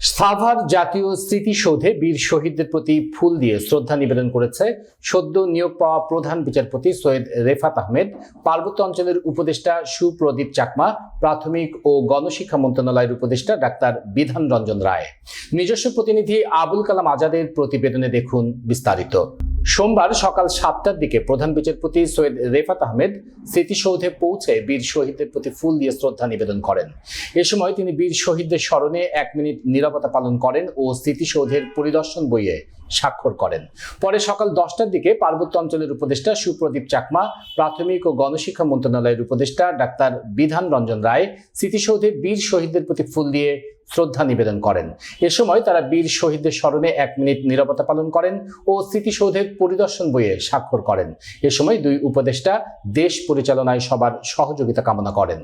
সাভার জাতীয় স্মৃতিসৌধে বীর শহীদদের প্রতি ফুল দিয়ে শ্রদ্ধা নিবেদন করেছে সদ্য নিয়োগ পাওয়া প্রধান বিচারপতি সৈয়দ রেফাত আহমেদ। পার্বত্য অঞ্চলের উপদেষ্টা সুপ্রদীপ চাকমা, প্রাথমিক ও গণশিক্ষা মন্ত্রণালয়ের উপদেষ্টা ডাক্তার বিধান রঞ্জন রায়। নিজস্ব প্রতিনিধি আবুল কালাম আজাদের প্রতিবেদনে দেখুন বিস্তারিত। সোমবার সকাল সাতটার দিকে প্রধান বিচারপতি সৈয়দ রেফাত আহমেদ স্মৃতিসৌধে পৌঁছে বীর শহীদদের প্রতি ফুল দিয়ে শ্রদ্ধা নিবেদন করেন। এ সময় তিনি বীর শহীদদের স্মরণে এক মিনিট নীরবতা পালন করেন ও স্মৃতিসৌধের পরিদর্শন বইয়ে স্বাক্ষর করেন। পরে সকাল দশটার দিকে পার্বত্য অঞ্চলের উপদেষ্টা সুপ্রদীপ চাকমা, প্রাথমিক ও গণশিক্ষা মন্ত্রণালয়ের উপদেষ্টা ডাক্তার বিধান রঞ্জন রায় স্মৃতিসৌধে বীর শহীদদের প্রতি ফুল দিয়ে শ্রদ্ধা নিবেদন করেন। এ সময় তারা বীর শহীদদের স্মরণে এক মিনিট নিরাপত্তা পালন করেন ও স্মৃতিসৌধের পরিদর্শন বইয়ে স্বাক্ষর করেন। এ সময় দুই উপদেষ্টা দেশ পরিচালনায় সবার সহযোগিতা কামনা করেন।